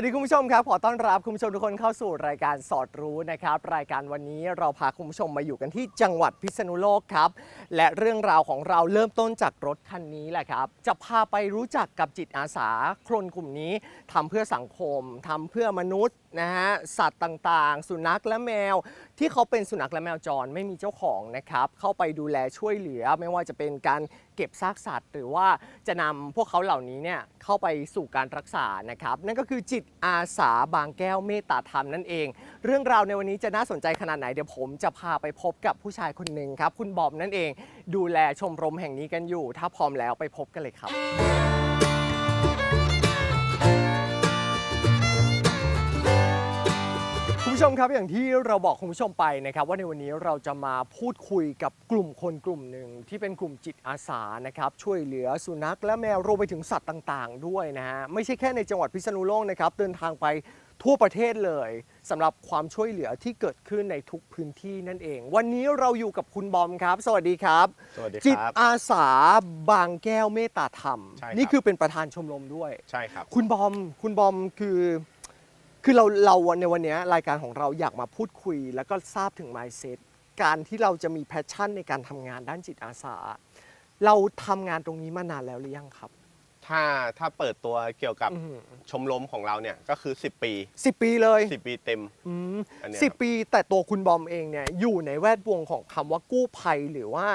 วัสดีคุณผู้ชมครับ ขอต้อนรับคุณผู้ชมทุกคนเข้าสู่รายการสอดรู้นะครับ รายการวันนี้เราพาคุณผู้ชมมาอยู่กันที่จังหวัดพิษณุโลกครับ และเรื่องราวของเราเริ่มต้นจากรถคันนี้แหละครับ จะพาไปรู้จักกับจิตอาสาคนกลุ่มนี้ทำเพื่อสังคมทำเพื่อมนุษย์นะฮะสัตว์ต่างๆ สุนัขและแมว ที่เขาเป็นสุนัขและแมวจรไม่มีเจ้าของนะครับเข้าไปดูแลช่วยเหลือ ไม่ว่าจะเป็นการเก็บซากสัตว์ หรือว่าจะนำพวกเขาเหล่านี้เนี่ยเข้าไปสู่การรักษานะครับ นั่นก็คือจิตอาสาบางแก้วเมตตาธรรมนั่นเอง เรื่องราวในวันนี้จะน่าสนใจขนาดไหนเดี๋ยวผมจะพาไปพบกับผู้ชายคนหนึ่งครับคุณบอมนั่นเอง ดูแลชมรมแห่งนี้กันอยู่ ถ้าพร้อมแล้วไปพบกันเลยครับ ผู้ชมครับอย่างที่เราบอกคุณผู้ชมไปนะครับ ว่าในวันนี้เราจะมาพูดคุยกับกลุ่มคนกลุ่มหนึ่งที่เป็นกลุ่มจิตอาสานะครับช่วยเหลือสุนัขและแมวรวมไปถึงสัตว์ต่างๆ ด้วยนะฮะไม่ใช่แค่ในจังหวัดพิษณุโลกนะครับเดินทางไปทั่วประเทศเลยสำหรับความช่วยเหลือที่เกิดขึ้นในทุกพื้นที่นั่นเอง วันนี้เราอยู่กับคุณบอมครับ สวัสดีครับ สวัสดีจิตครับอาสาบางแก้วเมตตาธรรม ใช่ครับ นี่คือเป็นประธานชมรมด้วย ใช่ครับ คุณบอมคุณบอมคือ คือเราเราในวันเนี้ยรายการของเราอยากมาพูดคุย แล้วก็ทราบถึง mindset การที่เราจะมีแพชชั่นในการทำงานด้านจิตอาสา เราทำงานตรงนี้มานานแล้วหรือยังครับถ้าถ้าเปิดตัวเกี่ยวกับอืมชมรมของเราเนี่ยก็คือ 10 ปีสิบปีเลย 10 ปีเต็มอืมอันเนี้ยสิบครับปีแต่ตัวคุณบอมเองเนี่ยอยู่ในแวดวงของคำว่ากู้ภัยหรือว่า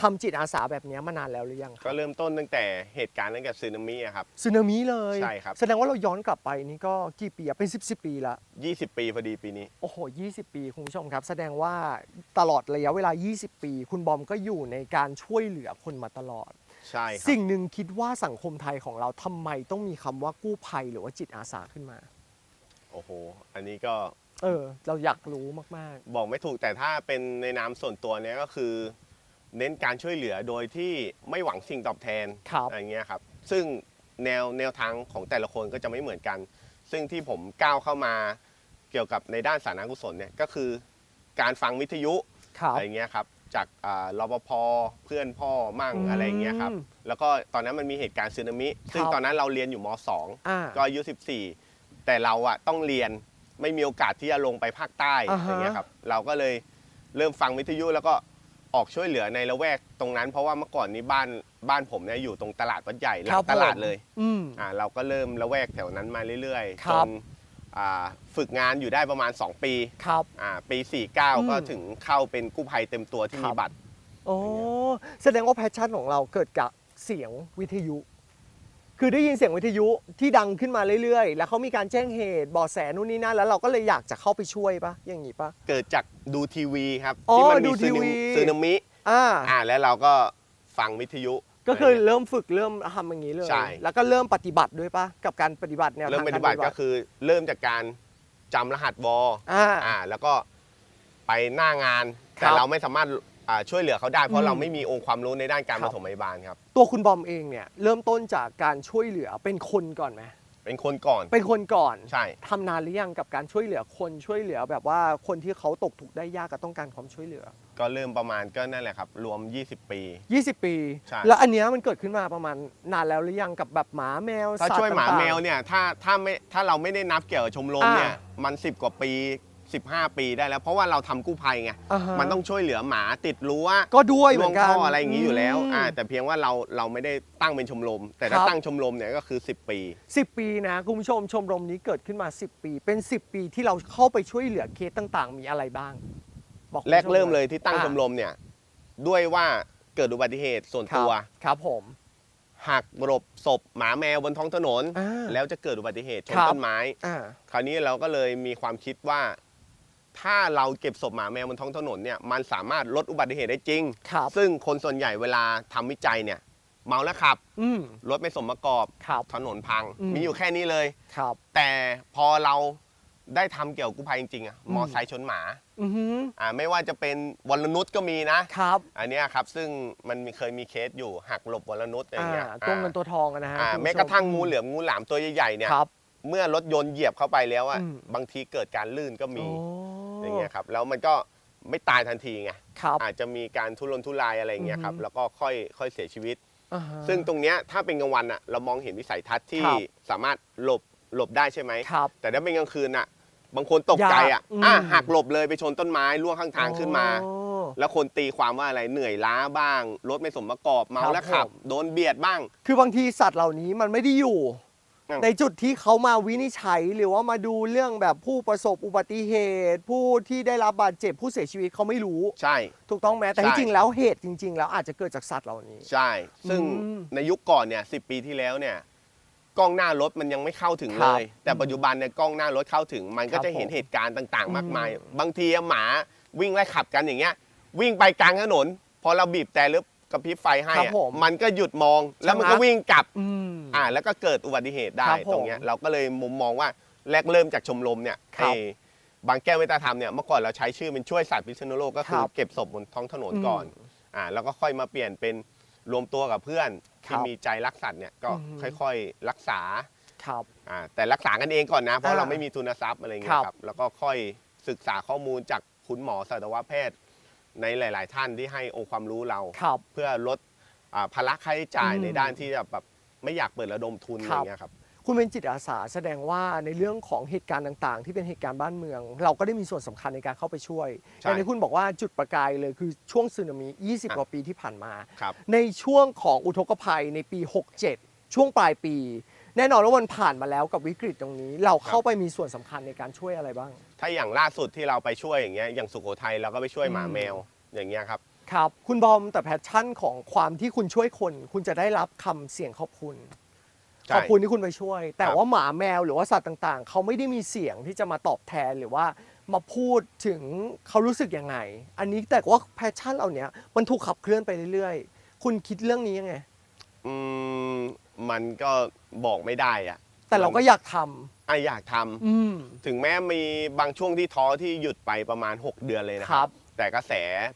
ทำจิตอาสาแบบเนี้ยมานานแล้วหรือยังคก็รับเริ่มต้นตั้งแต่เหตุการณ์ตั้งแต่สึนามิอะครับสึนามิเลยใช่ครับแสดงว่าเราย้อนกลับไปนี่ก็กี่ปีอะเป็น 10บสปีละ20 ปีพอดีปีนี้ โอ้โห 20 ปีคุณผู้ชมครับ แสดงว่าตลอดระยะเวลา 20 ปี คุณบอมก็อยู่ในการช่วยเหลือคนมาตลอด ใช่ครับ สิ่งหนึ่งคิดว่าสังคมไทยของเราทำไมต้องมีคำว่ากู้ภัยหรือว่าจิตอาสาขึ้นมา โอ้โห อันนี้ก็เออ เราอยากรู้มากบอกไม่ถูกแต่ถ้าเป็นในนามส่วนตัวเนี่ยก็คือ เน้นการช่วยเหลือโดยที่ไม่หวังสิ่งตอบแทนครับอะไรเงี้ยครับ ซึ่งแนวแนวทางของแต่ละคนก็จะไม่เหมือนกัน ซึ่งที่ผมก้าวเข้ามาเกี่ยวกับในด้านสาธารณกุศลเนี่ยก็คือ การฟังวิทยุๆครับอะไรเงี้ยครับจากอ่ารปภเพื่อนพ่อมั่งอืมอะไรเงี้ยครับแล้วก็ตอนนั้นมันมีเหตุการณ์สึนามิ ซึ่งครับ ตอนนั้นเราเรียนอยู่มอ่า2ก็อายุ14 แต่เราอะต้องเรียนไม่มีโอกาสที่จะลงไปภาคใต้อ่าฮะอย่างเงี้ยครับ เราก็เลยเริ่มฟังวิทยุแล้วก็ ออกช่วยเหลือในละแวกตรงนั้น เพราะว่าเมื่อก่อนนี้บ้านบ้านผมเนี่ยอยู่ตรงตลาดวัดใหญ่หลัครังบตลาดผมเลยอืม อ่าเราก็เริ่มละแวกแถวนั้นมาเรื่อยคๆรัจบนอ่าฝึกงานอยู่ได้ประมาณ 2 ปีครับ อ่าปีอืม49 ก็ถึงเข้าเป็นกู้ภัยเต็มตัวที่ครัมีบบัตร โอ้แสดงว่าแพชชั่นของเราเกิดจากเสียงวิทยุ คือได้ยินเสียงวิทยุที่ดังขึ้นมาเรื่อยๆ แล้วเขามีการแจ้งเหตุเบาะแสนู่นนี่นั่นแล้วเราก็เลยอยากจะเข้าไปช่วยปะอย่างนี้ปะ เกิดจากดูทีวีครับอ๋อที่มัดูมีทีซึนาวีมิซึนามิอ่า อ่าแล้วเราก็ฟังวิทยุ ก็คืออะไรเงี้ยเริ่มฝึกเริ่มทำอย่างนี้เลย ใช่ แล้วก็เริ่มปฏิบัติด้วยปะกับการปฏิบัติแนวทางเริ่มปฏิบัติก็คือเริ่มจากการจำรหัสวออ่า อ่าแล้วก็ไปหน้างานครับแต่เราไม่สามารถ อ่าช่วยเหลือเขาได้ เพอืราะมเราไม่มีองค์ความรู้ในด้านการครัปบฐมพยาบาลครับ ตัวคุณบอมเองเนี่ยเริ่มต้นจากการช่วยเหลือเป็นคนก่อนไหมเป็นคนก่อนเป็นคนก่อนใช่ ทำนานหรือยังกับการช่วยเหลือคนช่วยเหลือแบบว่าคนที่เขาตกทุกข์ได้ยากก็ต้องการความช่วยเหลือ ก็เริ่มประมาณก็นั่นแหละครับ รวม 20 ปี 20 ปี ใช่ แล้วอันเนี้ยมันเกิดขึ้นมาประมาณนานแล้วหรือยังกับแบบหมาแมวถ้าสัตช่วยหมาต่งๆ แมวเนี่ยถ้าถ้าไม่ถ้าเราไม่ได้นับเกี่ยวกับชมรมเนี่ยอ่า มัน 10 กว่าปี 15 ปีได้แล้ว เพราะว่าเราทำกู้ภัยไงอ่าฮะ มันต้องช่วยเหลือหมาติดรั้วก็ด้วยเหล่มืวองนกันท่ออะไรอย่างนี้อยู่แล้วมอ่าแต่เพียงว่าเราเราไม่ได้ตั้งเป็นชมรม แต่ถ้าครับ ตั้งชมรมเนี่ยก็คือ 10 ปีสิบปีนะ คุณผู้ชมชมรมนี้เกิดขึ้นมา 10 ปี เป็น 10 ปีที่เราเข้าไปช่วยเหลือเคสต่างๆ มีอะไรบ้าง บอกคุณแรผู้กชเริ่มเลยที่ตั้งอ่าชมรมเนี่ย ด้วยว่าเกิดอุบัติเหตุส่วนครับตัวครับผม หักหลบศพหมาแมวบนท้องถนน อ่าแล้วจะเกิดอุบัติเหตุชนครับ ต้นไม้ อ่า คราวนี้เราก็เลยมีความคิดว่า ถ้าเราเก็บศพหมาแมวบนท้องถนนเนี่ยมันสามารถลดอุบัติเหตุได้จริง ครับซึ่งคนส่วนใหญ่เวลาทำวิจัยเนี่ย เมาแล้วขับ อืม รถไม่สมประกอบ ครับถนนพัง อืม มีอยู่แค่นี้เลย ครับ แต่พอเราได้ทำเกี่ยวกับกู้ภัยจริงๆอะอืมมอไซค์ชนหมาอือหืออ่าไม่ว่าจะเป็นวรนุชก็มีนะ ครับอันเนี้ยครับซึ่งมันมีเคยมีเคสอยู่หักหลบวรนุชอะไรอ่าเงี้ยตัวเงินตัวทองอะนะฮะอ่าคุณผู้ชแม้กระทั่งงูเหลือมงูหลามตัวใหญ่ๆเนี่ย ครับ เมื่อรถยนต์เหยียบเข้าไปแล้วอะอืม บางทีเกิดการลื่นก็มี โอย่าง เงี้ยครับแล้วมันก็ไม่ตายทันทีไงครับ อาจจะมีการทุรนทุรายอะไรอย่างเงี้ยครับอือฮึ แล้วก็ค่อยค่อยเสียชีวิต อ่าฮะ ซึ่งตรงเนี้ยถ้าเป็นกลางวันอะเรามองเห็นวิสัยทัศน์ที่ครับ สามารถหลบหลบได้ใช่ไหม ครับ แต่ถ้าเป็นกลางคืนอะบางคนตกใจอะยากอืม อะหักหลบเลยไปชนต้นไม้ล่วงข้างทางขึ้นมาโอ้แล้วคนตีความว่าอะไรเหนื่อยล้าบ้าง รถไม่สมประกอบเมาครับแล้วขับผม โดนเบียดบ้าง คือบางทีสัตว์เหล่านี้มันไม่ได้อยู่อืม ในจุดที่เขามาวินิจฉัยหรือว่ามาดูเรื่องแบบผู้ประสบอุบัติเหตุ ผู้ที่ได้รับบาดเจ็บผู้เสียชีวิตเขาไม่รู้ ใช่ ถูกต้องไหมแต่ใช่ ที่จริงแล้วเหตุจริง ๆ แล้วอาจจะเกิดจากสัตว์เหล่านี้ ใช่ ซึ่งอืมในยุคก่อนเนี่ยสิปีที่แล้วเนี่ยกล้องหน้ารถมันยังไม่เข้าถึงคเลรับย แต่ปัจจุบันเนี่ยกล้องหน้ารถเข้าถึง มันก็ครับจะเห็นผม เหตุการณ์ต่าง ๆ มากมายอืมบางทีอะหมาวิ่งไล่ขับกันอย่างเงี้ย วิ่งไปกลางถนน พอเราบีบแต่หรือกระพริบไฟให้ครับอะผมมันก็หยุดมองแล้วมันก็ชะงักวิ่งกลับ อืม อ่าแล้วก็เกิดอุบัติเหตุได้ครับผมตรงเนี้ยเราก็เลยมุมมองว่าแรกเริ่มจากชมรมเนี่ยครับไอ้บางแก้วเวตาธรรมเนี่ยเมื่อก่อนเราใช้ชื่อเป็นช่วยสัตว์พิษณุโลกก็คือครับเก็บศพบนท้องถนนอืมก่อนอ่าแล้วก็ค่อยมาเปลี่ยนเป็นรวมตัวกับเพื่อนครัที่บมีใจรักสัตว์เนี่ยก็อืมค่อยๆรักษาครับ อ่าแต่รักษากันเองก่อนนะเพราะอ่าเราไม่มีทุนทรัพย์อะไรเงี้ครัยบ ครับแล้วก็ค่อยศึกษาข้อมูลจากคุณหมอสัตวแพทย์ ในหลาย ๆ ท่านที่ให้องค์ความรู้เรา ครับ เพื่อลดอ่าภาระค่าใช้จ่ายอืมในด้านที่จะแบบ ไม่อยากเปิดระดมทุนอะคไรรับเงี้ยครับ คุณเป็นจิตอาสาแสดงว่าในเรื่องของเหตุการณ์ต่างๆ ที่เป็นเหตุการณ์บ้านเมือง เราก็ได้มีส่วนสำคัญในการเข้าไปช่วยใช่อย่างที่คุณบอกว่าจุดประกายเลยคือช่วงสึนามิ 20อะกว่าปีที่ผ่านมา ครับ ในช่วงของอุทกภัยในปี 67 ช่วงปลายปี แน่นอนว่ามันผ่านมาแล้วกับวิกฤตตรงนี้ เราเข้าไปมีส่วนสำคัญในการช่วยอะไรบ้าง ถ้าอย่างล่าสุดที่เราไปช่วยอย่างเงี้ยอย่างสุโขทัยเราก็ไปช่วยหมาอืม แมวอย่างเงี้ยครับ ครับ คุณบอมแต่แพชชั่นของความที่คุณช่วยคน คุณจะได้รับคำเสียงขอบคุณ ใช่ ขอบคุณที่คุณไปช่วย แต่ครับว่าหมาแมวหรือว่าสัตว์ต่างๆ เขาไม่ได้มีเสียงที่จะมาตอบแทนหรือว่ามาพูดถึงเขารู้สึกยังไง อันนี้แต่ว่าแพชชั่นเหล่านี้มันถูกขับเคลื่อนไปเรื่อยๆ คุณคิดเรื่องนี้ยังไง อืมมันก็บอกไม่ได้อะแต่เราก็อยากทอะอยากทำำอืมถึงแม้มีบางช่วงที่ท้อที่หยุดไปประมาณ 6 เดือนเลยนะคครัรับ บ แต่กระแส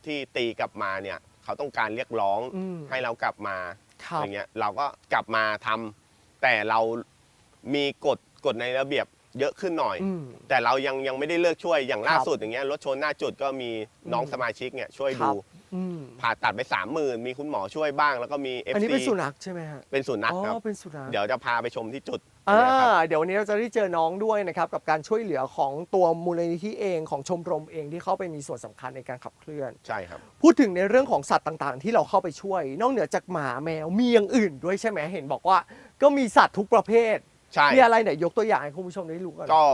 ที่ตีกลับมาเนี่ย เขาต้องการเรียกร้องอืม ให้เรากลับมาครับอย่างเงี้ยเราก็กลับมาทำแต่เรามีกฎกฎในระเบียบเยอะขึ้นหน่อย อืม แต่เรายังยังไม่ได้เลิกช่วยอย่างล่าครับสุดอย่างเงี้ยรถชนหน้าจุดก็มีน้องอืม สมาชิกเนี่ยช่วยครัดูบอืมผ่าตัดไปสามหมื่นมีคุณหมอช่วยบ้าง แล้วก็มี FC อันนี้เป็นสุนัขใช่ไหมฮะเป็นสุนัขอ๋ครับอเป็นสุนัข เดี๋ยวจะพาไปชมที่จุด อ่านะครับเดี๋ยววันนี้เราจะได้เจอน้องด้วยนะครับกับการช่วยเหลือของตัวมูลนิธิเองของชมรมเองที่เข้าไปมีส่วนสำคัญในการขับเคลื่อน ใช่ครับ พูดถึงในเรื่องของสัตว์ต่างๆ ที่เราเข้าไปช่วย นอกเหนือจากหมาแมวมีอย่างอื่นด้วยใช่ไหมเห็นบอกว่า ก็มีสัตว์ทุกประเภทใช่มีอะไรไหนยกตัวอย่างให้คุณผู้ชมได้รู้กัน ก็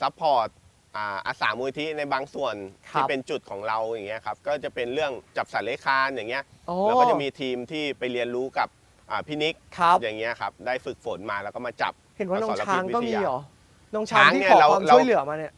ซัพพอร์ตอ่าอาสามูลที่ในบางส่วนครับ ที่เป็นจุดของเราอย่างเงี้ยครับก็จะเป็นเรื่องจับสัตว์เลื้อยคลานอย่างเงี้ย อ๋อ แล้วก็จะมีทีมที่ไปเรียนรู้กับ อ่าพี่นิกครับ อย่างเงี้ยครับได้ฝึกฝนมาแล้วก็มาจับเห็นว่าน้องอสรช้างพิษก็วิทมียาเหรอ น้องช้างช้างที่เนี่ยขอเราความเราช่วยเหลือมาเนี่ย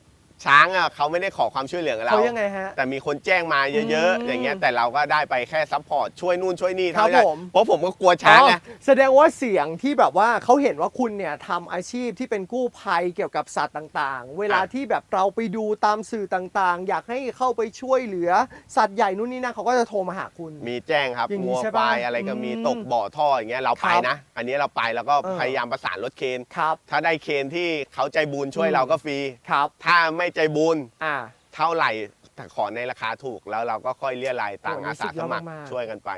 ช้างอะเขาไม่ได้ขอความช่วยเหลือกับเราเขายังไงฮะ แต่มีคนแจ้งมาเยอะอืมๆ อย่างเงี้ยแต่เราก็ได้ไปแค่ซัพพอร์ตช่วยนู่นช่วยนี่ครับเท่านั้นผม เพราะผมก็กลัวช้างไงอ๋อแสดงว่าเสียงที่แบบว่าเขาเห็นว่าคุณเนี่ยทำอาชีพที่เป็นกู้ภัยเกี่ยวกับสัตว์ต่างๆ เวลาอะ ที่แบบเราไปดูตามสื่อต่างๆ อยากให้เข้าไปช่วยเหลือสัตว์ใหญ่นู่นนี่นั่นเขาก็จะโทรมาหาคุณ มีแจ้งครับอย่างนี้งัวใช่คปะวายอะไรก็มีอืมตกบ่อท่ออย่างเงี้ยเราไปครับนะ อันนี้เราไปแล้วก็เออ พยายามประสานรถเคน ครับ ถ้าได้เคนที่เขาใจบุญช่วยอืมเราก็ฟรี ครับ ถ้าไม่ใจบุญอ่าเท่าไหร่แต่ขอในราคาถูกแล้วเราก็ค่อยเรียรายต่างโอ้อาสาสมัครสุดยอดมากๆช่วยกันไป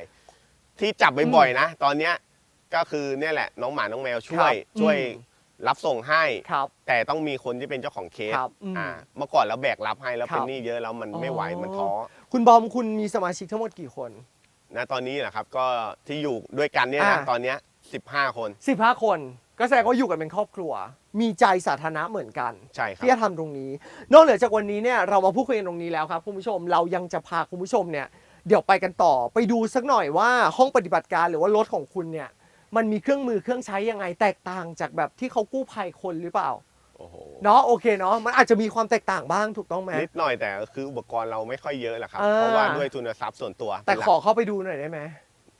ที่จับบ่อยๆนะ ตอนเนี้ยก็คือเนี่ยแหละน้องหมาน้องแมวช่วยครับช่วยอืมรับส่งให้ครับแต่ต้องมีคนที่เป็นเจ้าของเคสครับอืมอ่าเมื่อก่อนเราแบกรับให้แล้วครับเป็นหนี้เยอะแล้วมันไม่ไหวอ๋อมันท้อคุณบอมคุณมีสมาชิกทั้งหมดกี่คนนะตอนนี้นะครับก็ที่อยู่ด้วยกันเนี่ยนะอ่าตอนเนี้ย15 คน 15 คน ก็แสดงว่าอยู่กันเป็นครอบครัว มีใจสาธารณะเหมือนกันใช่ครับ ที่จะทำตรงนี้ นอกเหนือจากวันนี้เนี่ยเรามาพูดคุยกันตรงนี้แล้วครับคุณผู้ชมเรายังจะพาคุณผู้ชมเนี่ยเดี๋ยวไปกันต่อไปดูสักหน่อยว่าห้องปฏิบัติการหรือว่ารถของคุณเนี่ยมันมีเครื่องมือเครื่องใช้ยังไงแตกต่างจากแบบที่เขากู้ภัยคนหรือเปล่าโอ้โหเนาะโอเคเนาะมันอาจจะมีความแตกต่างบ้างถูกต้องไหม นิดหน่อยแต่คืออุปกรณ์เราไม่ค่อยเยอะแหละครับ อ่า เพราะว่าด้วยทุนทรัพย์ส่วนตัวแต่เป็นหลัขกอเข้าไปดูหน่อยได้ไหม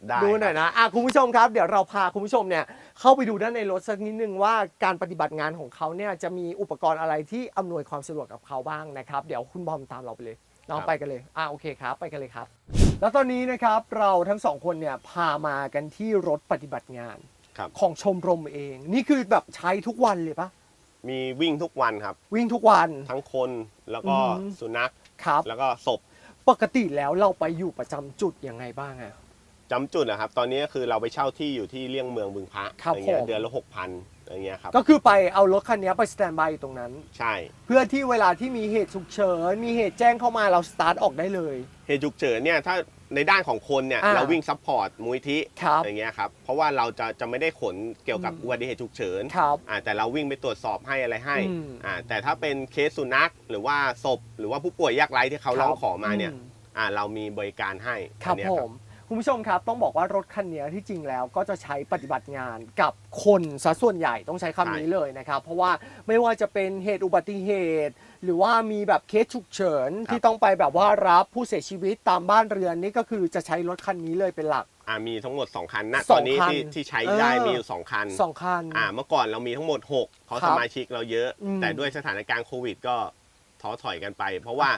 ได้ดูหน่อยครับนะอะคุณผู้ชมครับ เดี๋ยวเราพาคุณผู้ชมเนี่ยเข้าไปดูด้านในรถสักนิดนึงว่าการปฏิบัติงานของเขาเนี่ยจะมีอุปกรณ์อะไรที่อำนวยความสะดวกกับเขาบ้างนะครับเดี๋ยวคุณบอมตามเราไปเลยเราไปกันเลยอะโอเคครับ ไปกันเลยครับ แล้วตอนนี้นะครับเราทั้งสองคนเนี่ยพามากันที่รถปฏิบัติงานครับ ของชมรมเอง นี่คือแบบใช้ทุกวันเลยปะมีวิ่งทุกวันครับ วิ่งทุกวัน ทั้งคนแล้วก็อือหือ สุนัขครับ แล้วก็ศพปกติแล้วเราไปอยู่ประจำจุดยังไงบ้างอะ จำจุดนะครับ ตอนนี้ก็คือเราไปเช่าที่อยู่ที่เลี่ยงเมืองบึงพระครับอะไรเงี้ผยมเดือนละหกพันอะไรเงี้ยครับก็คือไปเอารถคันนี้ไปสแตนบายอยู่ตรงนั้น ใช่เพื่อที่เวลาที่มีเหตุฉุกเฉิน มีเหตุแจ้งเข้ามาเราสตาร์ทออกได้เลย เหตุฉุกเฉินเนี่ยถ้าในด้านของคนเนี่ยอ่า เราวิ่งซัพพอร์ตมูลที่ครับอะไรเงี้ยครับเพราะว่าเราจะจะไม่ได้ขนเกี่ยวกับอืม อุบัติเหตุฉุกเฉินครับ อ่าแต่เราวิ่งไปตรวจสอบให้อะไรให้อืม อ่าแต่ถ้าเป็นเคสสุนัขหรือว่าศพ หรือว่าผู้ป่วยยากไร้ที่เขาร้องขอมาเนี่ย อือ่าเรามีบริการให้ครับอันเนี้ยผม คุณผู้ชมครับต้องบอกว่ารถคันนี้ที่จริงแล้วก็จะใช้ปฏิบัติงานกับคนซะส่วนใหญ่ต้องใช้คำนี้เลยนะครับ เพราะว่าไม่ว่าจะเป็นเหตุอุบัติเหตุ หรือว่ามีแบบเคสฉุกเฉินที่ต้องไปแบบว่ารับผู้เสียชีวิตตามบ้านเรือนนี่ก็คือจะใช้รถคันนี้เลยเป็นหลัก อ่ามีทั้งหมด 2 คันนะสตองอนนี้คันที่ที่ใช้ได้เออ มีอยู่ 2 คันสองคัน อ่าเมื่อก่อนเรามีทั้งหมด 6 เพราะครัสบมาชิกเราเยอะ อืมแต่ด้วยสถานการณ์โควิดก็ท้อถอยกันไป เพราะว่า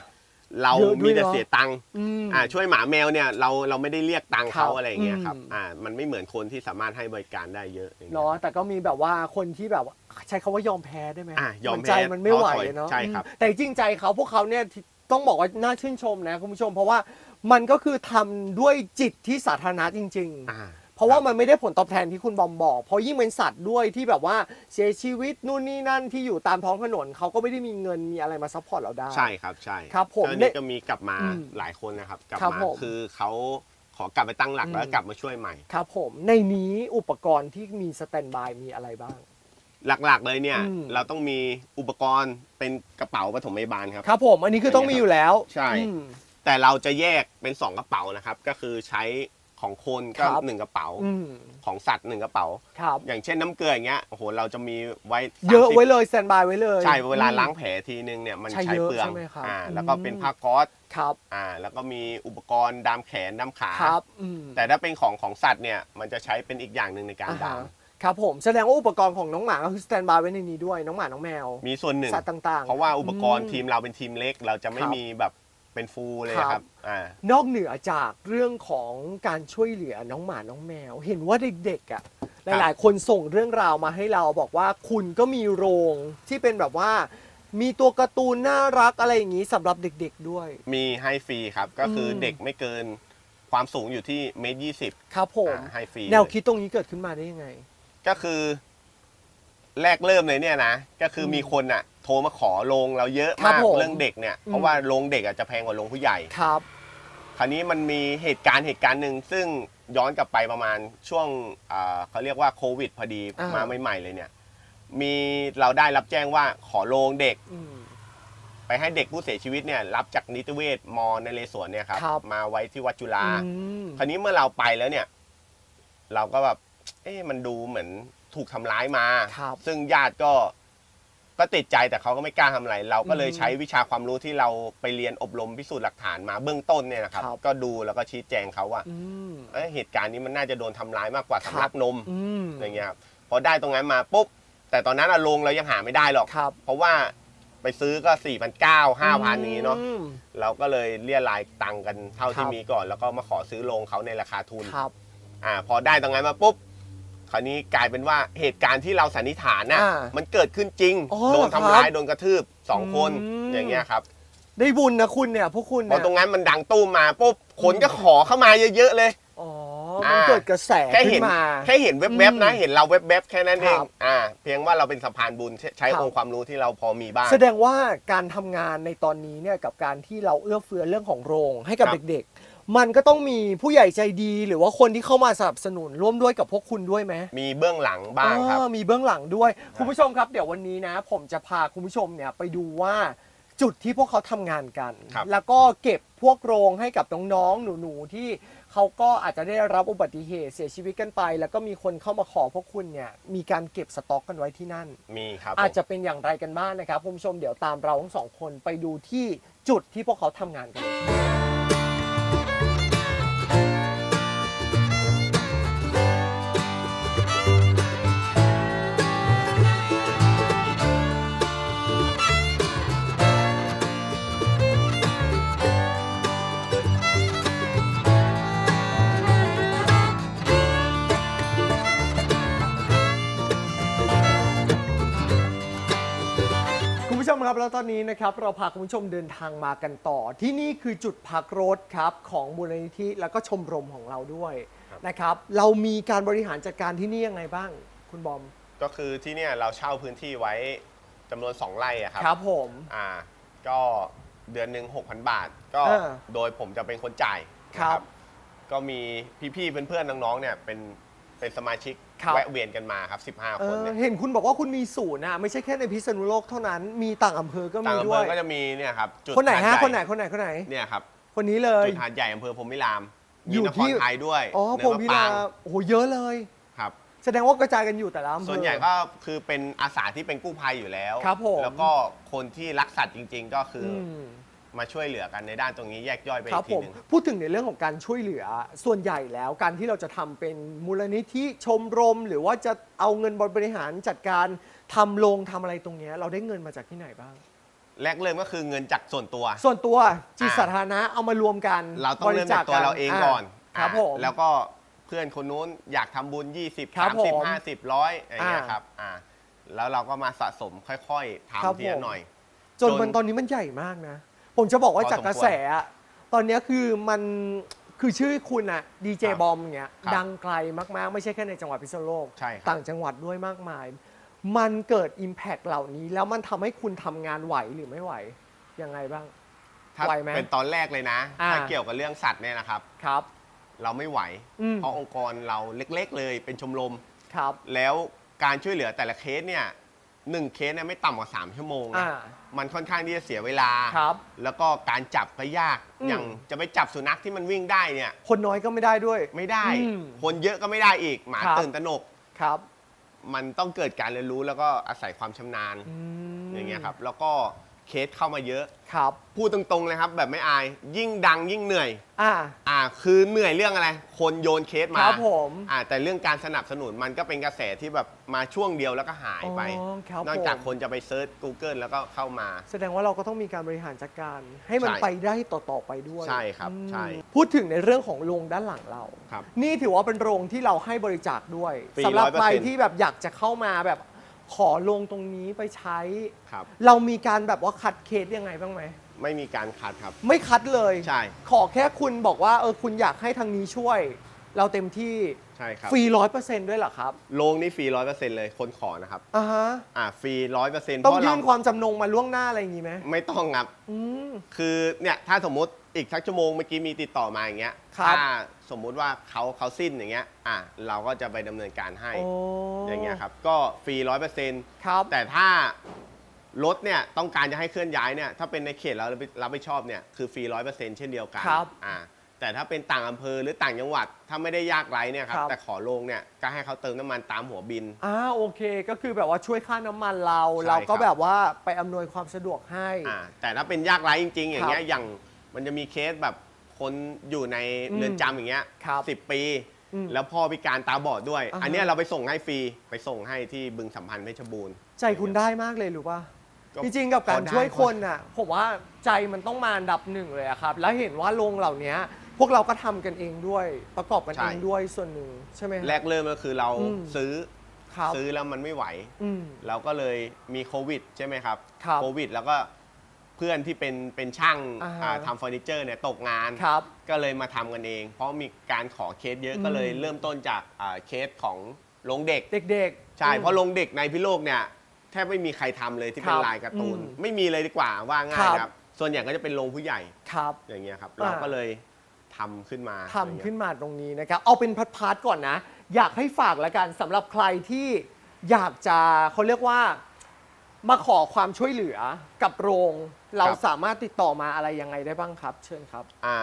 เราเยอะด้วยมีแต่เนอะเสียตังค์อืม อ่าช่วยหมาแมวเนี่ยเราเราไม่ได้เรียกตังค์เขาครับอะไรอย่างเงี้ยครับอืม อ่ามันไม่เหมือนคนที่สามารถให้บริการได้เยอะอย่างงี้ย เนาะแต่ก็มีแบบว่าคนที่แบบว่าใช้คำว่ายอมแพ้ได้ไหมอะยอมนแพ้ใจมันไม่ไหวท้อถอยเนาะใช่ครับ อืมแต่จริงใจเขาพวกเขาเนี่ยที่ต้องบอกว่าน่าชื่นชมนะคุณผู้ชม เพราะว่ามันก็คือทำด้วยจิตที่สาธารณะจริง ๆ อ่า เพราะว่ามันไม่ได้ผลตอบแทนที่คุณบอมบอก เพราะยิ่งเป็นสัตว์ด้วยที่แบบว่าเสียชีวิตนู่นนี่นั่นที่อยู่ตามท้องถนนเขาก็ไม่ได้มีเงินมีอะไรมาซัพพอร์ตเราได้ ใช่ครับใช่ครับผมตอนนี้ก็มีกลับมาอืมหลายคนนะครับ กลับครับมาผมคือเขาขอกลับไปตั้งหลักอืมแล้วกลับมาช่วยใหม่ ครับผมในนี้อุปกรณ์ที่มีสแตนบายมีอะไรบ้าง หลักๆเลยเนี่ยอืมเราต้องมีอุปกรณ์เป็นกระเป๋าปฐมพยาบาลครับครับผมอันนี้คือต้องมีอยู่แล้ว ใช่อืมแต่เราจะแยกเป็น 2 กระเป๋านะครับ ก็คือใช้ ของคนก็ครับหนึ่งกระเป๋าอืม ของสัตว์หนึ่งกระเป๋า ครับ อย่างเช่นน้ำเกลืออย่างเงี้ยโอ้โหเราจะมีไว้เยอะ30ไว้เลยสแตนบายไว้เลย ใช่เวลาอืมล้างแผลทีนึงเนี่ยมันใช้ใช้เยอะเปลืองใช่ไหมครับอ่าอืมแล้วก็เป็นผ้าก๊อซครับอ่าแล้วก็มีอุปกรณ์ดามแขนดามขา ครับอืมแต่ถ้าเป็นของของสัตว์เนี่ยมันจะใช้เป็นอีกอย่างหนึ่งในการอ่าดาฮะมครับผมแสดงว่าอุปกรณ์ของน้องหมาก็คือสแตนบายไว้ในนี้ด้วยน้องหมาน้องแมวมีส่วนหนึ่ง สัตว์ต่างๆ เพราะว่าอุปกรณ์มทีมเราเป็นทีมเล็ก เราจะไม่ครับ มีแบบ เป็นฟูลเลยครับครับอ่านอกเหนือจากเรื่องของการช่วยเหลือน้องหมาน้องแมว เห็นว่าเด็กๆอะหลายๆ คนส่งเรื่องราวมาให้เราบอกว่าคุณก็มีโรงที่เป็นแบบว่า มีตัวการ์ตูนน่ารักอะไรอย่างนี้สำหรับเด็กๆด้วย มีให้ฟรีครับ ก็คืออม เด็กไม่เกินความสูงอยู่ที่เมตรยี่สิบครับผม ให้ฟรีแนวเลยคิดตรงนี้เกิดขึ้นมาได้ยังไง ก็คือ แรกเริ่มเลยเนี่ยนะ ก็คืออมมีคนอะ โทรมาขอโรงเราเยอะครับมากผมเรื่องเด็กเนี่ยอืมเพราะว่าโรงเด็กอาจจะแพงกว่าโรงผู้ใหญ่ ครับ คราวนี้มันมีเหตุการณ์เหตุการณ์หนึ่งซึ่งย้อนกลับไปประมาณช่วงอ่าเขาเรียกว่าโควิดพอดีอ่าม มาใหม่ๆเลยเนี่ย มีเราได้รับแจ้งว่าขอโรงเด็กอืม ไปให้เด็กผู้เสียชีวิตเนี่ยรับจากนิติเวชมในเรศวรเนี่ยครับ ครับ มาไว้ที่วัดจุฬา อืม คราวนี้เมื่อเราไปแล้วเนี่ย เราก็แบบ เอ๊ะมันดูเหมือน ถูกทำร้ายมา ครับ ซึ่งญาติก็ก็ติดใจแต่เขาก็ไม่กล้าทำอะไร เราก็เลยอืมใช้วิชาความรู้ที่เราไปเรียนอบรมพิสูจน์หลักฐานมาเบื้องต้นเนี่ยนะครับ ครับ ก็ดูแล้วก็ชี้แจงเขาว่าอืม เอ้ยเหตุการณ์นี้มันน่าจะโดนทำร้ายมากกว่าครับ สำลักนมอืมอย่างเงี้ยครับพอได้ตรงนั้นมาปุ๊บแต่ตอนนั้นอะโรงเรายังหาไม่ได้หรอก ครับเพราะว่าไปซื้อก็4 0 0 0 5,000นี้เนาะอืม เราก็เลยเรียรายตังค์กันเท่าที่ครับ มีก่อน แล้วก็มาขอซื้อโรงเขาในราคาทุน ครับ อ่าพอได้ตรงนั้นมาปุ๊บ คราวนี้กลายเป็นว่าเหตุการณ์ที่เราสันนิษฐานน่ะอ่ามันเกิดขึ้นจริงอ๋อโดนเหรอทำร้ายครับโดนกระทืบสองคนอืม อย่างเงี้ยครับได้บุญนะคุณเนี่ยพวกคุณพอเนี่ยตรงนั้นมันดังตู้มมาปุ๊บคนก็ขอเข้ามาเยอะๆเลย อ๋ออ่ามัมันเกิดกระแสแค่ขึ้เห็นนมา แค่เห็นแวบๆนะอืมเห็นเราแวบๆแค่นั้นเองครับอ่าเพียงว่าเราเป็นสะพานบุญใช้ใช้ครับ องค์ความรู้ที่เราพอมีบ้าง แสดงว่าการทำงานในตอนนี้เนี่ยกับการที่เราเอื้อเฟื้อเรื่องของโรง ให้กับครับ เด็กๆ มันก็ต้องมีผู้ใหญ่ใจดี หรือว่าคนที่เข้ามาสนับสนุนร่วมด้วยกับพวกคุณด้วยไหมมีเบื้องหลังบ้างครับอ๋อมีเบื้องหลังด้วย คุณผู้ชมครับ เดี๋ยววันนี้นะ ผมจะพาคุณผู้ชมเนี่ยไปดูว่าจุดที่พวกเขาทำงานกัน ครับ แล้วก็เก็บพวกโรงให้กับน้องๆหนูๆที่เขาก็อาจจะได้รับอุบัติเหตุเสียชีวิตกันไป แล้วก็มีคนเข้ามาขอพวกคุณเนี่ยมีการเก็บสต็อกกันไว้ที่นั่น มีครับอาจจะผมเป็นอย่างไรกันบ้างนะครับคุณผู้ชมเดี๋ยวตามเราทั้งสองคนไปดูที่จุดที่พวกเขาทำงานกันเลย แล้วตอนนี้นะครับเราพาคุณผู้ชมเดินทางมากันต่อ ที่นี่คือจุดพักรถครับของมูลนิธิแล้วก็ชมรมของเราด้วยนะครับ เรามีการบริหารจัดการที่นี่ยังไงบ้าง คุณบอม ก็คือที่เนี่ยเราเช่าพื้นที่ไว้จำนวน 2 ไร่อะครับครับผมอ่าก็เดือนหนึ่ง6,000 บาท ก็เออ โดยผมจะเป็นคนจ่ายครับนะก็มีพี่ๆเพื่อนๆน้องๆเนี่ยเป็นเป็นสมาชิก ครับ แวะเวียนกันมาครับ 15เอคนอเนี่ยเห็นคุณบอกว่าคุณมีศูนย์นะไม่ใช่แค่ในพิษณุโลกเท่านั้น มีต่างอำเภอก็ต่ามีงอำด้เภวอยก็จะมีเนี่ยครับจุดคนไหนหาดฮะใญ่คนไหนคนไหนคนไหน เนี่ยครับคนนี้เลย จุดหาดใหญ่อำเภอพรหมิรามอยู่มีนคที่ รไทยด้วยอ๋อเนิผนมมะพิปรลางโอ้โหเยอะเลย ครับ แสดงว่ากระจายกันอยู่แต่ละอำเภอ ส่วนใหญ่ก็คือเป็นอาสาที่เป็นกู้ภัยอยู่แล้ว ครับผมแล้วก็คนที่รักสัตว์จริง ๆ ก็คืออือม มาช่วยเหลือกันในด้านตรงนี้แยกย่อยไปครัอีบกทีผมหนึง พูดถึงในเรื่องของการช่วยเหลือส่วนใหญ่แล้วการที่เราจะทำเป็นมูลนิธิชมรม หรือว่าจะเอาเงินบริหารจัดการทำโรงทำอะไรตรงเนี้ยเราได้เงินมาจากที่ไหนบ้าง แรกเริ่มก็คือเงินจากส่วนตัว ส่วนตัวจิตอ่าสาธารณะเอามารวมกันเราต้องเริ่มจากตัวเราเองก่อนครับอ่าผม แล้วก็เพื่อนคนนู้นอยากทำบุญ 20 ครับผม30 50ร้อยอย่างเงี้ยอ่าครับอ่าแล้วเราก็มาสะสมค่อยๆครับทำทีละผมหน่อยจนจนมันตอนนี้มันใหญ่มากนะ ผมจะบอกว่าพอจากกระแสอะตอนเนี้ยคือมันคือชื่อคุณอะดีเจครับบอมเงี้ยครับดังไกลมากๆ ไม่ใช่แค่ในจังหวัดพิษณุโลก ใช่ครับต่างจังหวัดด้วยมากมาย มันเกิด Impact เหล่านี้ แล้วมันทำให้คุณทำงานไหวหรือไม่ไหว ยังไงบ้าง ถ้าไหวไหมเป็นตอนแรกเลยนะ อ่า ถ้าเกี่ยวกับเรื่องสัตว์เนี่ยนะครับ ครับ เราไม่ไหว อืม เพราะองค์กรเราเล็ก ๆ เลยเป็นชมรม ครับ แล้วการช่วยเหลือแต่ละเคสเนี่ย หนึ่งเคสเนี่ยไม่ต่ำกว่า 3 ชั่วโมงนะอ่ามันค่อนข้างที่จะเสียเวลา ครับแล้วก็การจับก็ยากอืม อย่างจะไปจับสุนัขที่มันวิ่งได้เนี่ย คนน้อยก็ไม่ได้ด้วย ไม่ได้ อืมคนเยอะก็ไม่ได้อีก หมาครับ ตื่นตระหนก ครับมันต้องเกิดการเรียนรู้แล้วก็อาศัยความชำนาญ อืม อย่างเงี้ยครับ แล้วก็ เคสเข้ามาเยอะ ครับ พูดตรงๆเลยครับ แบบไม่อาย ยิ่งดังยิ่งเหนื่อย อ่า อ่า คือเหนื่อยเรื่องอะไร คนโยนเคสคมารับผม อ่า แต่เรื่องการสนับสนุนมันก็เป็นกระแสที่แบบมาช่วงเดียวแล้วก็หายไป อ๋อครับนอกจากผมคนจะไปเซิร์ช Google แล้วก็เข้ามา แสดงว่าเราก็ต้องมีการบริหารจัดการ ให้มันใช่ ไปได้ต่อๆไปด้วยใช่ครับ อืมใช่ พูดถึงในเรื่องของโรงด้านหลังเรา ครับนี่ถือว่าเป็นโรงที่เราให้บริจาคด้วยฟรีสำหรับใคร100%ที่แบบอยากจะเข้ามาแบบ ขอโรงตรงนี้ไปใช้ ครับ เรามีการแบบว่าคัดเคสยังไงบ้างไหม ไม่มีการคัดครับ ไม่คัดเลย ใช่ ขอแค่คุณบอกว่าเออคุณอยากให้ทางนี้ช่วย เราเต็มที่ใช่ครับฟรีร้อยเปอร์เซ็นต์ด้วยเหรอครับโลงนี่ฟรีร้อยเปอร์เซ็นต์เลยคนขอนะครับ อ่าฮะอ่าฟรีร้อยเปอร์เซ็นต์ต้องยื่นความจำนงมาล่วงหน้าอะไรอย่างงี้ไหมไม่ต้องครับ อืม คือเนี่ยถ้าสมมุติอีกสักชั่วโมงเมื่อกี้มีติดต่อมาอย่างเงี้ยครับ ถ้า สมมุติว่าเขาเขาสิ้นอย่างเงี้ยอะเราก็จะไปดำเนินการให้ โอ้อย่างเงี้ยครับ ก็ฟรีร้อยเปอร์เซ็นต์ครับ แต่ถ้ารถเนี่ยต้องการจะให้เคลื่อนย้ายเนี่ยถ้าเป็นในเขตเรารับผิดชอบเนี่ยคือฟรีร้อยเปอร์เซ็นต์เช่นเดียวกันครับอ่าแต่ถ้าเป็นต่างอำเภอหรือต่างจังหวัดถ้าไม่ได้ยากไร้เนี่ยครับครับ แต่ขอลงเนี่ยก็ให้เขาเติมน้ำมันตามหัวบิน อ่าโอเคก็คือแบบว่าช่วยค่าน้ำมันเรา ใช่เราก็ครับ แบบว่าไปอำนวยความสะดวกให้ อ่าแต่ถ้าเป็นยากไร้จริง ๆ อย่างเงี้คยรับอย่างมันจะมีเคสแบบ คนอยู่ในอืมเรือนจำอย่างเงี้ยครับสิบปี อืมแล้วพ่อพิการตาบอดด้วย อ่าฮะ อันเนี้ยเราไปส่งให้ฟรีไปส่งให้ที่บึงสัมพันธ์เพชรบูรณ์ ใจคุณได้มากเลยรู้ป่ะก็จริงๆ กับการพอได้ช่วยคนน่ะผมว่าใจมันต้องมาอันดับหนึ่งเลยอะครับ แล้วเห็นว่าโรงเหล่านี้พวกเราก็ทำกันเองด้วย ประกอบกันใช่เองด้วยส่วนหนึ่งใช่ไหมฮะแรกเริ่มก็คือเราอืม ซื้อครับซื้อแล้วมันไม่ไหว อืม เราก็เลยมีโควิดใช่ไหมครับครับ โควิด แล้วก็ เพื่อนที่เป็นเป็นช่างอ่าฮะ อ่าทำเฟอร์นิเจอร์เนี่ยตกงาน ครับ ก็เลยมาทำกันเอง เพราะมีการขอเคสเยอะอืม ก็เลยเริ่มต้นจากอ่าเคสของโรงเด็ก เด็กๆ ใช่อืมเพราะโรงเด็กในพิโลกเนี่ยแทบไม่มีใครทำเลยที่เป็นครับลายการ์ตูน อืมไม่มีเลยดีกว่าว่าง่าครับยนะครับ ส่วนใหญ่ก็จะเป็นโรงผู้ใหญ่ครับ อย่างเงี้ยครับอ่าเราก็เลยทำขึ้นมาทำขึ้นมาตรงนี้นะครับ เอาเป็นพาร์ทๆก่อนนะ อยากให้ฝากละกันสำหรับใครที่อยากจะเขาเรียกว่า มาขอความช่วยเหลือกับโรง เราครับ สามารถติดต่อมาอะไรยังไงได้บ้างครับ เชิญครับ อ่า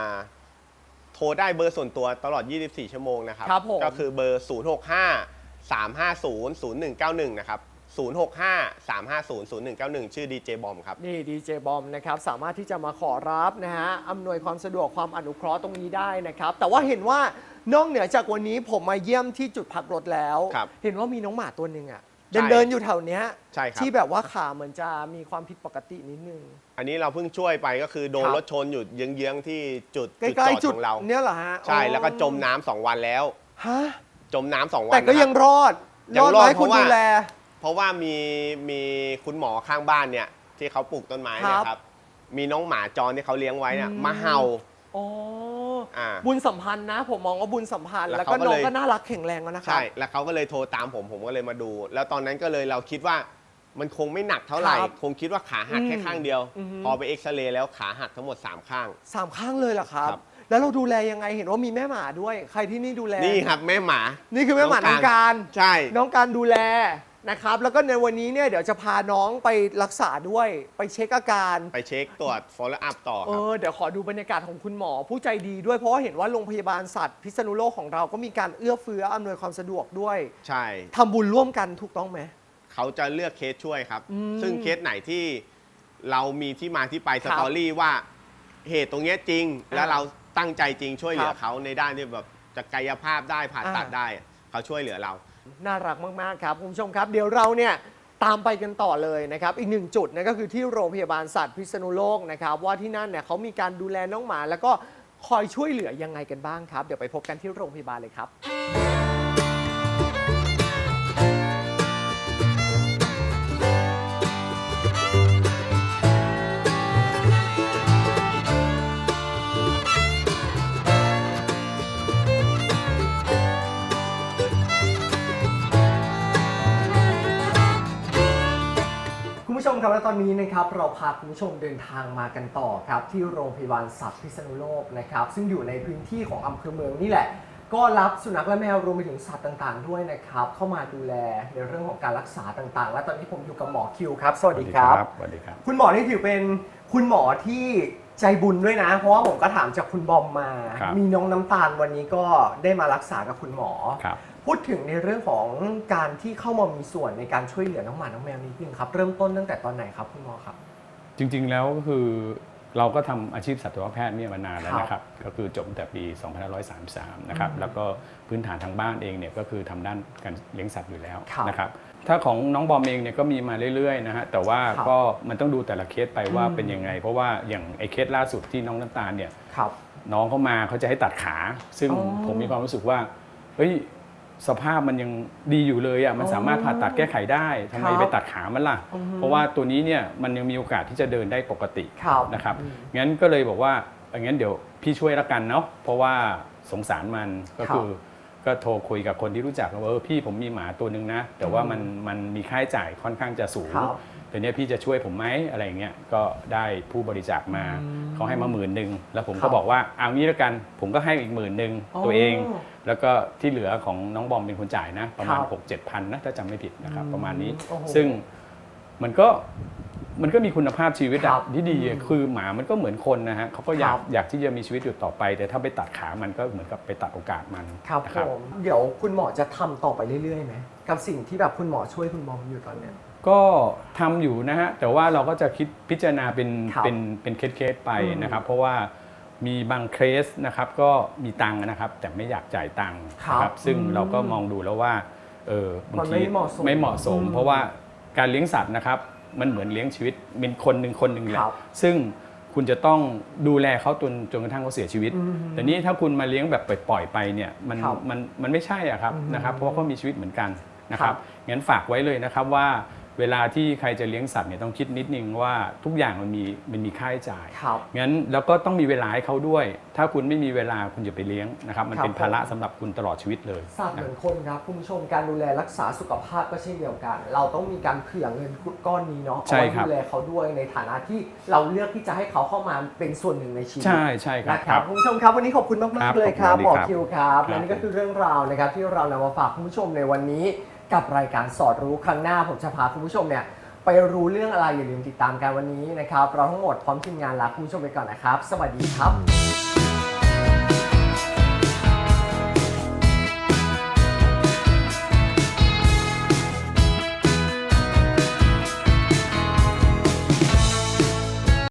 โทรได้เบอร์ส่วนตัวตลอด 24 ชั่วโมงนะครับ ครับผม ก็คือเบอร์ 065 350 0191 นะครับ 065 350 0191 ชื่อดีเจบอมครับ นี่ดีเจบอมนะครับ สามารถที่จะมาขอรับนะฮะอำนวยความสะดวกความอนุเคราะห์ตรงนี้ได้นะครับ แต่ว่าเห็นว่านอกเหนือจากวันนี้ผมมาเยี่ยมที่จุดพักรถแล้ว ครับ เห็นว่ามีน้องหมาตัวหนึ่งอะใช่ เดินเดินอยู่แถวเนี้ยใช่ครับ ที่แบบว่าขาเหมือนจะมีความผิดปกตินิดนึง อันนี้เราเพิ่งช่วยไปก็คือโดนครับ รถชนอยู่เยื้องๆที่จุดใกจุดล้จอดๆจุดของเรา เนี้ยเหรอฮะใช่อ๋อแล้วก็จมน้ำสองวันแล้ว ฮะจมน้ำสองวันแต่ก็นะครับยังรอดยังรอดรอดไว้เพคุณราะว่า ดูแล เพราะว่ามีมีคุณหมอข้างบ้านเนี่ยที่เขาปลูกต้นไม้เนี่ครัยบครับ มีน้องหมาจรที่เขาเลี้ยงไว้เนี่ยอืมมาเห่า อ๋ออ่า บุญสัมพันธ์นะ ผมมองว่าบุญสัมพันธ์ แล้วแล้วก็เขาก็น้องเลย ก็น่ารักแข็งแรงแล้วนะครัใช่ แล้วเขาก็เลยโทรตามผมผมก็เลยมาดู แล้วตอนนั้นก็เลยเราคิดว่ามันคงไม่หนักเท่าไหร่ ครับคงคิดว่าขาหักอืมแค่ข้างเดียว อือฮึ พอไปเอ็กซเรย์แล้วขาหักทั้งหมด 3 ข้าง สามข้างเลยเหรอครับ ครับ แล้วเราดูแลยังไงเห็นว่ามีแม่หมาด้วย ใครที่นี่ดูแลนี่ครับแม่หมา นี่คือแม่หมาน้น้อองงกาการรใช่ น้องการดูแล นะครับ แล้วก็ในวันนี้เนี่ยเดี๋ยวจะพาน้องไปรักษาด้วย ไปเช็คอาการ ไปเช็คตรวจ follow up ต่อเอครับ อเดี๋ยวขอดูบรรยากาศของคุณหมอผู้ใจดีด้วยเพราะว่าเห็นว่าโรงพยาบาลสัตว์พิษณุโลกของเราก็มีการเอื้อเฟื้ออำนวยความสะดวกด้วยใช่ ทำบุญร่วมกันถูกต้องไหม เขาจะเลือกเคสช่วยครับ อืมซึ่งเคสไหนที่เรามีที่มาที่ไปคสรับตอรี่ว่าเหตุตรงเนี้ยจริง แล้วเราตั้งใจจริงช่วยเหลือครับเขาในด้านที่แบบจะกายภาพได้ผ่าตัดอ่า ได้ เขาช่วยเหลือเรา น่ารักมาก ๆ ครับ คุณผู้ชมครับ เดี๋ยวเราเนี่ยตามไปกันต่อเลยนะครับ อีกหนึ่งจุดนะก็คือที่โรงพยาบาลสัตว์พิษณุโลกนะครับ ว่าที่นั่นเนี่ยเขามีการดูแลน้องหมา แล้วก็คอยช่วยเหลือยังไงกันบ้างครับ เดี๋ยวไปพบกันที่โรงพยาบาลเลยครับ มครับและตอนนี้นะครับเราพาคุณผู้ชมเดินทางมากันต่อครับที่โรงพยาบาลสัตว์พิษณุโลกนะครับซึ่งอยู่ในพื้นที่ของอำเภอเมืองนี่แหละ ก็รับสุนัขและแมวรวมไปถึงสัตว์ต่างๆ ด้วยนะครับเข้ามาดูแลในเรื่องของการรักษาต่างๆ และตอนนี้ผมอยู่กับหมอคิวครับสวัสดีครับ สวัสดีครับ คุณหมอนี่ถือเป็นคุณหมอที่ใจบุญด้วยนะ เพราะว่าผมก็ถามจากคุณบอมมา ครับมีน้องน้ำตาลวันนี้ก็ได้มารักษากับคุณหมอ ครับ พูดถึงในเรื่องของการที่เข้ามามีส่วนในการช่วยเหลือน้องหมาน้องแมวนิดนึงครับ เริ่มต้นตั้งแต่ตอนไหนครับคุณหมอครับ จริงๆแล้วก็คือเราก็ทำอาชีพสัตวแพทย์เนี่ยมานานแล้วครับนะครับ ก็คือจบตั้งแต่ปี 2533 นะครับอืมแล้วก็พื้นฐานทางบ้านเองเนี่ยก็คือทำด้านการเลี้ยงสัตว์อยู่แล้วครับนะครับ ถ้าของน้องบอมเองเนี่ยก็มีมาเรื่อยๆนะฮะ แต่ว่าครับก็มันต้องดูแต่ละเคสไปว่าอืม เป็นยังไง เพราะว่าอย่างไอ้เคสล่าสุดที่น้องน้ำตาลเนี่ย ครับ น้องเขามาเขาจะให้ตัดขา ซึ่งอ๋อผมมีความรู้สึกว่า เฮ้ย สภาพมันยังดีอยู่เลยอะมันอ๋อสามารถผ่าตัดแก้ไขได้ทำไมครับไปตัดขามันล่ะอือฮึเพราะว่าตัวนี้เนี่ยมันยังมีโอกาสที่จะเดินได้ปกติครับนะครับอืมงั้นก็เลยบอกว่าอย่างนั้นเดี๋ยวพี่ช่วยละกันเนาะเพราะว่าสงสารมันก็คือก็โทรคุยกับคนที่รู้จักว่าเออพี่ผมมีหมาตัวหนึ่งนะ แต่ว่ามันมันมีค่าใช้จ่ายค่อนข้างจะสูง ครับแต่เนี้ยพี่จะช่วยผมไหมอะไรอย่างเงี้ยก็ได้ผู้บริจาคมาอืมเขาให้มาหมื่นหนึ่งแล้วผมครัก็บบอกว่าเอางี้แล้วกันผมก็ให้อีกหมื่นหนึ่งอ๋อตัวเอง แล้วก็ที่เหลือของน้องบอมเป็นคนจ่ายนะ ประมาณครับ6 7พันนะถ้าจำไม่ผิดนะครับ อืมประมาณนี้ โอ้โหซึ่งมันก็มันก็มีคุณภาพชีวิตครัอะบที่ดีอะอืมคือหมามันก็เหมือนคนนะฮะเขาก็อยากครับอยากที่จะมีชีวิตอยู่ต่อไป แต่ถ้าไปตัดขามันก็เหมือนกับไปตัดโอกาสมันครับนะ ผมเดี๋ยวคุณหมอจะทำต่อไปเรื่อยๆไหมกับสิ่งที่แบบคุณหมอช่วยคุณบอมอยู่ตอนเนี้ย ก็ทำอยู่นะฮะแต่ว่าเราก็จะคิดพิจารณาเป็นครับเป็นเป็นเคสเคสๆไปอืมนะครับ เพราะว่ามีบางเคสนะครับก็มีตังค์นะครับ แต่ไม่อยากจ่ายตังค์ครับนะครับซึ่งอืมเราก็มองดูแล้วว่าเออบางมันทีไม่เหมาะสมไม่เหมาะสม อืมเพราะว่าการเลี้ยงสัตว์นะครับ มันเหมือนเลี้ยงชีวิตเป็นคนหนึ่งคนหนึ่งแหละครับ ซึ่งคุณจะต้องดูแลเขาจนจนกระทั่งเขาเสียชีวิต อืม แต่นี้ถ้าคุณมาเลี้ยงแบบปล่อยๆไปเนี่ยมันครับมันมันไม่ใช่อะครับอืมนะครับ เพราะว่าเขามีชีวิตเหมือนกันนะคครัรับบงั้นฝากไว้เลยนะครับว่า เวลาที่ใครจะเลี้ยงสัตว์เนี่ยต้องคิดนิดนึงว่าทุกอย่างมันมีมันมีค่าใช้จ่าย ครับ งั้นแล้วก็ต้องมีเวลาให้เขาด้วย ถ้าคุณไม่มีเวลาคุณจะไปเลี้ยงนะครับ มันครับเป็นภาระผมสำหรับคุณตลอดชีวิตเลยสัตว์เหมือนคนครับคุณผู้ชมการดูแลรักษาสุขภาพก็เช่นเดียวกัน เราต้องมีการเผื่อเงินก้อนนี้เนาะเอาใช่ไว้ครับ ดูแลเขาด้วยในฐานะที่เราเลือกที่จะให้เขาเข้ามาเป็นส่วนหนึ่งในชีวิต ใช่ใช่ครับนะครับคุณผู้ชมครับวันนี้ขอบคุณมากครัๆบเลยครับขอบคุณหมอครับคิวครับครับและนี่ก็คือเรื่องราวนะครับที่เรานำมาฝากคุณผู้ชมในวันนี้ กับรายการสอดรู้ครั้งหน้าผมจะพาคุณผู้ชมเนี่ยไปรู้เรื่องอะไรอย่าลืมติดตามกันวันนี้นะครับ เราทั้งหมดพร้อมทีมงานลาคุณผู้ชมไปก่อนนะครับ สวัสดีครับ